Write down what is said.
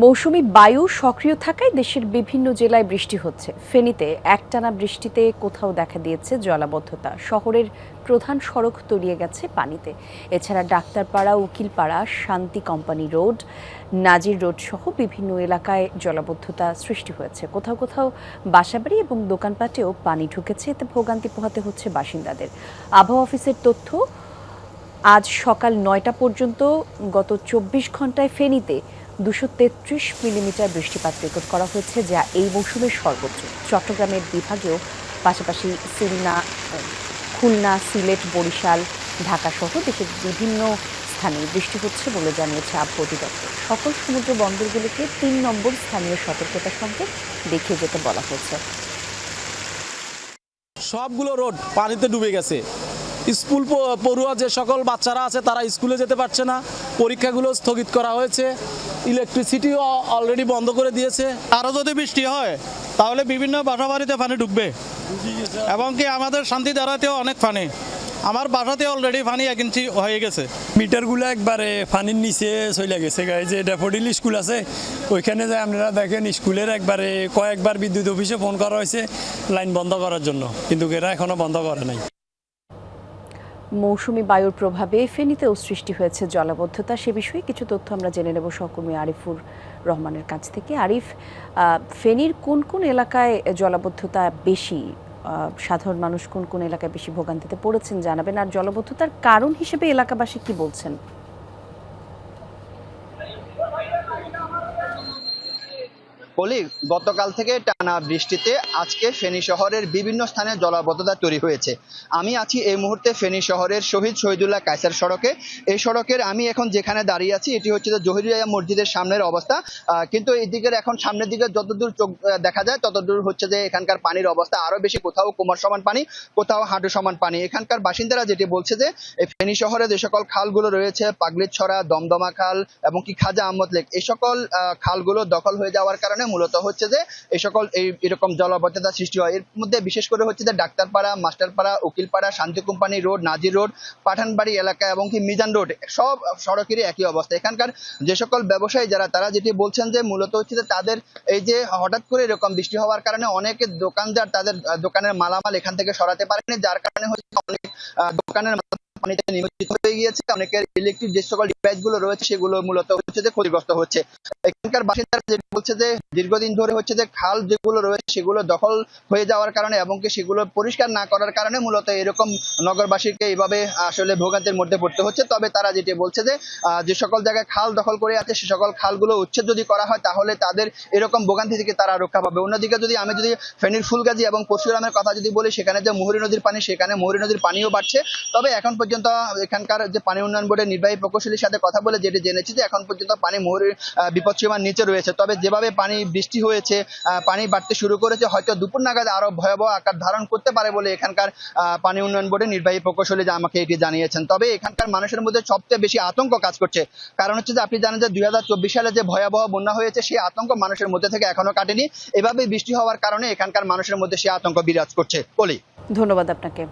মৌসুমি বায়ু সক্রিয় থাকায় দেশের বিভিন্ন জেলায় বৃষ্টি হচ্ছে। ফেনীতে একটানা বৃষ্টিতে কোথাও দেখা দিয়েছে জলাবদ্ধতা। শহরের প্রধান সড়ক তলিয়ে গেছে পানিতে। এছাড়া Daktarpara, Ukilpara, Shanti company road, Nazir road সহ বিভিন্ন এলাকায় জলাবদ্ধতা সৃষ্টি হয়েছে। কোথাও কোথাও বাসাবাড়ি এবং দোকানপাটেও পানি ঢুকেছে, এতে ভোগান্তি পোহাতে হচ্ছে বাসিন্দাদের। আবহাওয়া অফিসের তথ্য, আজ সকাল নয়টা পর্যন্ত গত চব্বিশ ঘন্টায় ফেনীতে দুশো তেত্রিশ মিলিমিটার বৃষ্টিপাত রেকর্ড করা হয়েছে, যা এই মৌসুমের সর্বোচ্চ। চট্টগ্রামের বিভাগেও পাশাপাশি সিলনা, খুলনা, সিলেট, বরিশাল ঢাকা সহ দেশের বিভিন্ন স্থানে বৃষ্টি হচ্ছে বলে জানিয়েছে আবহাওয়া অধিদপ্তর। সকল সমুদ্র বন্দরগুলিকে তিন নম্বর স্থানীয় সতর্কতার সঙ্গে দেখিয়ে যেতে বলা হয়েছে। সবগুলো রোড পানিতে ডুবে গেছে। স্কুল প- পড়ুয়া যে সকল বাচ্চারা আছে তারা স্কুলে যেতে পারছে না। পরীক্ষাগুলো স্থগিত করা হয়েছে। ইলেকট্রিসিটিও অলরেডি বন্ধ করে দিয়েছে। আরও যদি বৃষ্টি হয় তাহলে বিভিন্ন বাসা বাড়িতে পানি ঢুকবে এবং কি আমাদের শান্তি দাঁড়াতেও অনেক পানি। আমার বাসাতে অলরেডি পানি এক ইঞ্চি হয়ে গেছে। মিটারগুলো একবারে পানির নিচে চলে গেছে গাই যে ড্যাফোডিল স্কুল আছে ওইখানে যে আপনারা দেখেন স্কুলের একবারে কয়েকবার বিদ্যুৎ অফিসে ফোন করা হয়েছে লাইন বন্ধ করার জন্য। কিন্তু এরা এখনও বন্ধ করে নাই। মৌসুমি বায়ুর প্রভাবে ফেনীতেও সৃষ্টি হয়েছে জলাবদ্ধতা। সে বিষয়ে কিছু তথ্য আমরা জেনে নেব সহকর্মী আরিফুর রহমানের কাছ থেকে। আরিফ ফেনীর কোন কোন এলাকায় জলাবদ্ধতা বেশি? সাধারণ মানুষ কোন কোন এলাকায় বেশি ভোগান্তিতে পড়েছেন জানাবেন। আর জলাবদ্ধতার কারণ হিসেবে এলাকাবাসী কি বলছেন? বলি গতকাল থেকে টানা বৃষ্টিতে আজকে ফেনী শহরের বিভিন্ন স্থানে জলাবদ্ধতা তৈরি হয়েছে। আমি আছি এই মুহূর্তে ফেনী শহরের শহীদ শহীদুল্লাহ কায়সার সড়কে। এই সড়কের আমি এখন যেখানে দাঁড়িয়ে আছি, এটি হচ্ছে জহিরিয়া মসজিদের সামনের অবস্থা। কিন্তু এই দিকের এখন সামনের দিকে যতদূর চোখ দেখা যায়, ততদূর হচ্ছে যে এখানকার পানির অবস্থা আরও বেশি, কোথাও কোমর সমান পানি, কোথাও হাঁটু সমান পানি। এখানকার বাসিন্দারা যেটি বলছে যে, এই ফেনী শহরে যে সকল খালগুলো রয়েছে, পাগলিছড়া, দমদমা খাল, এবং কি খাজা আহমদ লেক, এই সকল খালগুলো দখল হয়ে যাওয়ার কারণে মূলত হচ্ছে যে এই সকল এই এরকম জলাবদ্ধতা সৃষ্টি হয়। এর মধ্যে বিশেষ করে হচ্ছে যে Daktarpara, Masterpara, Ukilpara Shanti company road, Nazir road, Pathanbari এলাকা এবং কি মিজান রোড, সব সড়কেরই একই অবস্থা। এখানকার যে সকল ব্যবসায়ী যারা, তারা যেটি বলছেন যে মূলত হচ্ছে যে তাদের এই যে হঠাৎ করে এরকম বৃষ্টি হওয়ার কারণে অনেকে দোকানদার তাদের দোকানের মালামাল এখান থেকে সরাতে পারেনি, যার কারণে হচ্ছে অনেক দোকানের পানিতে নিমজ্জিত হয়ে গিয়েছে। অনেকের ইলেকট্রিক যে সকল ডিভাইস রয়েছে, সেগুলো মূলত হচ্ছে যে ক্ষতিগ্রস্ত হচ্ছে। এখানকার বাসিন্দারা যেটা বলছে যে, দীর্ঘদিন ধরে হচ্ছে যে খাল যেগুলো রয়েছে, সেগুলো দখল হয়ে যাওয়ার কারণে এবং কি সেগুলো পরিষ্কার না করার কারণে মূলত এরকম নগরবাসীকে এইভাবে আসলে ভোগান্তির মধ্যে পড়তে হচ্ছে। তবে তারা যেটি বলছে যে যে সকল জায়গায় খাল দখল করে আছে, সে সকল খালগুলো উচ্ছেদ যদি করা হয়, তাহলে তাদের এরকম ভোগান্তি থেকে তারা রক্ষা পাবে। অন্যদিকে যদি আমি যদি ফেনীর ফুলগাজী এবং পরশুরামের কথা যদি বলি, সেখানে যে মুহুরী নদীর পানি, সেখানে মুহুরী নদীর পানিও বাড়ছে। তবে এখন পর্যন্ত এখানকার যে পানি উন্নয়ন বোর্ডের নির্বাহী প্রকৌশলীর সাথে কথা বলে যেটি জেনেছি যে এখন পর্যন্ত পানি মুহুরী বিপদসীমার নিচে রয়েছে। তবে যেভাবে পানি, বৃষ্টি হয়েছে পানি বাড়তে শুরু করেছে, হয়তো দুপুর নাগাদ আরও ভয়াবহ আকার ধারণ করতে পারে বলে এখানকার পানি উন্নয়ন বোর্ডের নির্বাহী প্রকৌশলী আমাকে এটি জানিয়েছেন। তবে এখানকার মানুষের মধ্যে সবচেয়ে বেশি আতঙ্ক কাজ করছে। কারণ হচ্ছে যে আপনি জানেন যে দুই হাজার চব্বিশ সালে যে ভয়াবহ বন্যা হয়েছে, সেই আতঙ্ক মানুষের মধ্যে থেকে এখনও কাটেনি। এভাবে বৃষ্টি হওয়ার কারণে এখানকার মানুষের মধ্যে সেই আতঙ্ক বিরাজ করছে। বলি। ধন্যবাদ আপনাকে।